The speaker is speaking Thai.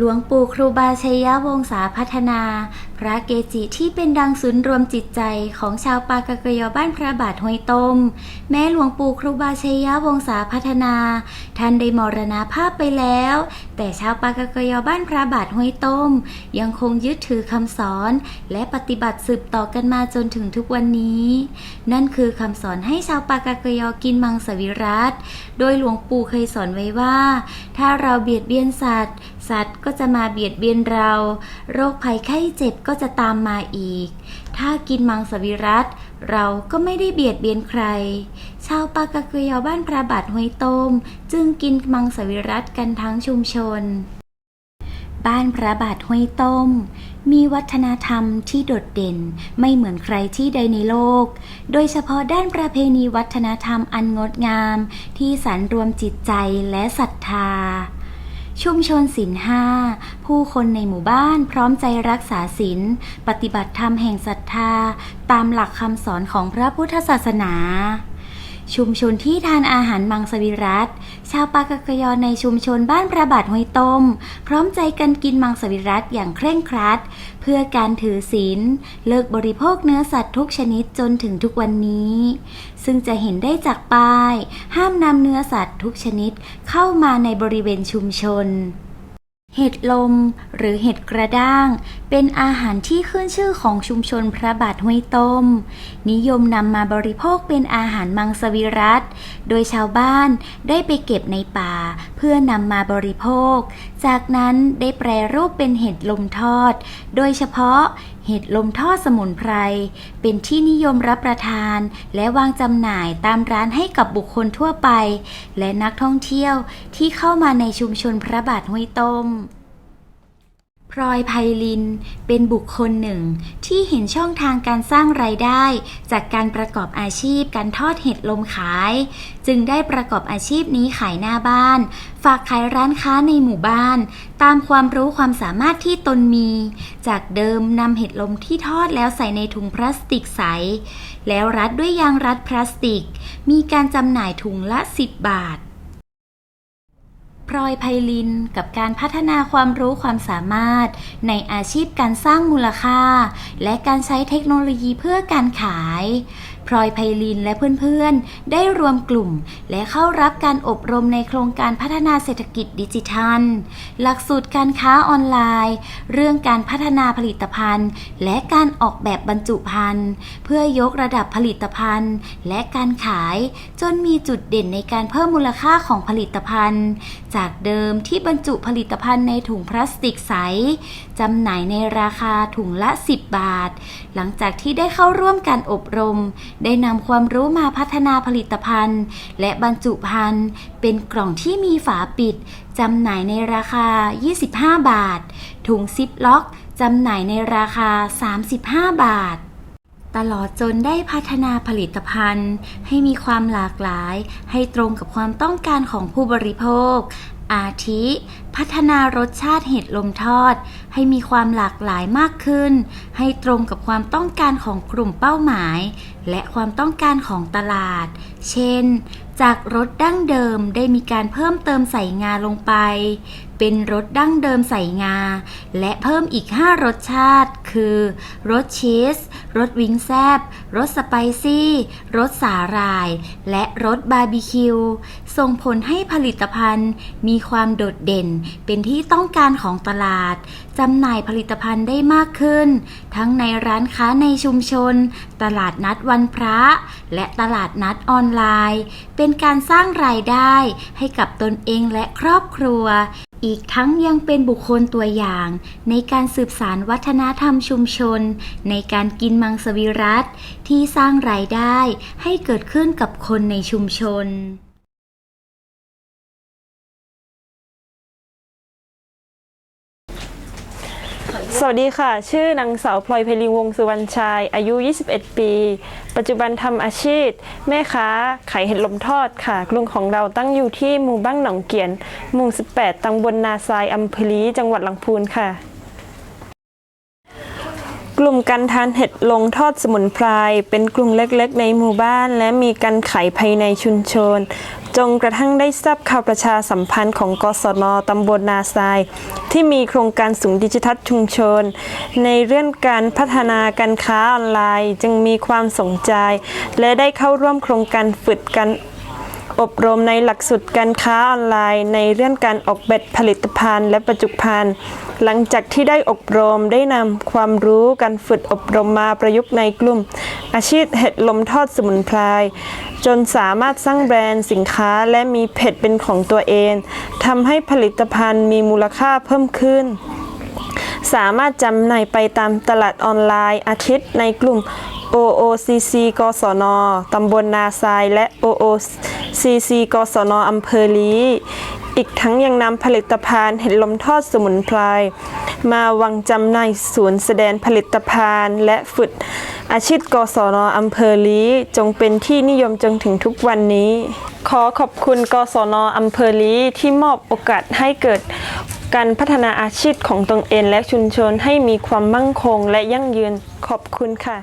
หลวงปู่ครูบาชัยยวงศาพัฒนา พระเกจิที่เป็นดังศูนย์รวมจิตใจของชาวปากากยอบ้านพระบาทห้วยต้ม แม้หลวงปู่ครูบาชัยยะวงศาพัฒนา ท่านได้มรณภาพไปแล้ว แต่ชาวปากากยอบ้านพระบาทห้วยต้ม ยังคงยึดถือคำสอน และปฏิบัติสืบต่อกันมาจนถึงทุกวันนี้ นั่นคือคำสอนให้ชาวปากากยอกินมังสวิรัตโดยหลวงปู่เคยสอนไว้ว่า ถ้าเราเบียดเบียนสัตว์ สัตว์ก็จะมาเบียดเบียนเรา โรคภัยไข้เจ็บก็จะตามมาอีก ถ้ากินมังสวิรัตเราก็ไม่ได้เบียดเบียนใคร ชาวปากากยอบ้านพระบาทห้วยต้ม จึงกินมังสวิรัตกันทั้งชุมชน บ้านพระบาทห้วยต้ม มีวัฒนธรรมที่โดดเด่นไม่เหมือนใครที่ใดในโลก โดยเฉพาะด้านประเพณีวัฒนธรรมอันงดงามที่สารรวมจิตใจและศรัทธา ชุมชนศีลห้าผู้คนในหมู่บ้านพร้อมใจรักษาศีลปฏิบัติธรรมแห่งศรัทธา ตามหลักคำสอนของพระพุทธศาสนา ชุมชนที่ทานอาหารมังสวิรัต ชาวปากกยอในชุมชนบ้านพระบาทห้วยต้ม พร้อมใจกันกินมังสวิรัตอย่างเคร่งครัด เพื่อการถือศีล เลิกบริโภคเนื้อสัตว์ทุกชนิดจนถึงทุกวันนี้ ซึ่งจะเห็นได้จากป้าย ห้ามนำเนื้อสัตว์ทุกชนิดเข้ามาในบริเวณชุมชน เห็ดลม หรือเห็ดกระด้าง เป็นอาหารที่ขึ้นชื่อของชุมชนพระบาทห้วยต้ม นิยมนำมาบริโภคเป็นอาหารมังสวิรัตโดยชาวบ้านได้ไปเก็บในป่า เพื่อนำมาบริโภค จากนั้นได้แปรรูปเป็นเห็ดลมทอด โดยเฉพาะ เห็ดลมทอดสมุนไพร เป็นที่นิยมรับประทาน และวางจำหน่ายตามร้านให้กับบุคคลทั่วไป และนักท่องเที่ยวที่เข้ามาในชุมชนพระบาทห้วยต้ม ลอยไพลิน เป็นบุคคลหนึ่ง ที่เห็นช่องทางการสร้างรายได้ จากการประกอบอาชีพการทอดเห็ดลมขาย จึงได้ประกอบอาชีพนี้ขายหน้าบ้าน ฝากขายร้านค้าในหมู่บ้าน ตามความรู้ความสามารถที่ตนมี จากเดิมนำเห็ดลมที่ทอดแล้วใส่ในถุงพลาสติกใส แล้วรัดด้วยยางรัดพลาสติก มีการจำหน่ายถุงละ 10 บาท พลอยไพลินกับการพัฒนาความรู้ความสามารถ ในอาชีพการสร้างมูลค่า และการใช้เทคโนโลยีเพื่อการขาย พลอยไพลินและเพื่อนๆ ได้รวมกลุ่ม และเข้ารับการอบรมในโครงการพัฒนาเศรษฐกิจดิจิทัล หลักสูตรการค้าออนไลน์ เรื่องการพัฒนาผลิตภัณฑ์ และการออกแบบบรรจุภัณฑ์ เพื่อยกระดับผลิตภัณฑ์ และการขาย จนมีจุดเด่นในการเพิ่มมูลค่าของผลิตภัณฑ์ จากเดิมที่บรรจุผลิตภัณฑ์ในถุงพลาสติกใส จำหน่ายในราคาถุงละ 10 บาท หลังจากที่ได้เข้าร่วมการอบรม ได้นำความรู้มาพัฒนาผลิตภัณฑ์ และบรรจุภัณฑ์ เป็นกล่องที่มีฝาปิดจำหน่ายในราคา 25 บาท ถุงซิปล็อกจำหน่ายในราคา 35 บาทตลอดจนได้พัฒนาผลิตภัณฑ์ ให้มีความหลากหลาย ให้ตรงกับความต้องการของผู้บริโภค อาทิ พัฒนารสชาติเห็ดลมทอด ให้มีความหลากหลายมากขึ้น ให้ตรงกับความต้องการของกลุ่มเป้าหมาย และความต้องการของตลาด เช่น จากรสดั้งเดิมได้มีการเพิ่มเติมใส่งาลงไป เป็นรสดั้งเดิมใส่งา และเพิ่มอีก 5 รสชาติ คือรสชีสรสวิงแซบรสสไปซี่รสสาหร่าย และรสบาร์บีคิวส่งผลให้ผลิตภัณฑ์มีความโดดเด่น เป็นที่ต้องการของตลาดจำหน่ายผลิตภัณฑ์ได้มากขึ้น ทั้งในร้านค้าในชุมชน ตลาดนัดวันพระ และตลาดนัดออนไลน์ เป็น็นการสร้างรายได้ให้กับตนเองและครอบครัว อีกทั้งยังเป็นบุคคลตัวอย่าง ในการสืบสารวัฒนธรรมชุมชน ในการกินมังสวิรัตที่สร้างรายได้ให้เกิดขึ้นกับคนในชุมชน สวัสดีค่ะ ชื่อนางสาวพลอยเพลิงวงสุวรรณชัย อายุ 21 ปี ปัจจุบันทำอาชีพ แม่ค้าขายเห็ดลมทอดค่ะกลุ่มของเราตั้งอยู่ที่หมู่บ้านหนองเกียน หมู่ 18 ตำบลนาทรายอำเภอลีจังหวัดลำพูนค่ะ กลุ่มการทานเห็ดลงทอดสมุนไพรเป็นกลุ่มเล็กๆ ในหมู่บ้าน และมีการขายภายในชุมชน จงกระทั่งได้ทราบข่าวประชาสัมพันธ์ของกศนตำบลนาทราย ที่มีโครงการสูงดิจิทัลชุมชน ในเรื่องการพัฒนาการค้าออนไลน์ จึงมีความสนใจ และได้เข้าร่วมโครงการฝึกการอบรมในหลักสูตรการค้าออนไลน์ ในเรื่องการออกแบบผลิตภัณฑ์ และประจุภัณฑ์ หลังจากที่ได้อบรมได้นำความรู้การฝึกอบรมมาประยุกต์ในกลุ่ม อาชีพเห็ดลมทอดสมุนไพร จนสามารถสร้างแบรนด์สินค้าและมีเพจเป็นของตัวเองทำให้ผลิตภัณฑ์มีมูลค่าเพิ่มขึ้น สามารถจำหน่ายไปตามตลาดออนไลน์ อาทิตย์ในกลุ่ม OOCC กศนตำบลนาทรายและ OOCC กศนอำเภอลีอีกทั้งยังนำผลิตภัณฑ์เห็ดลมทอดสมุนไพรมาวางจำหน่ายศูนย์แสดงผลิตภัณฑ์และฝึก อาชีพกศนอำเภอลีจงเป็นที่นิยมจนถึงทุกวันนี้ ขอขอบคุณกศนอำเภอลีที่มอบโอกาสให้เกิดการพัฒนาอาชีพของตนเองและชุมชนให้มีความมั่งคงและยั่งยืนขอบคุณค่ะ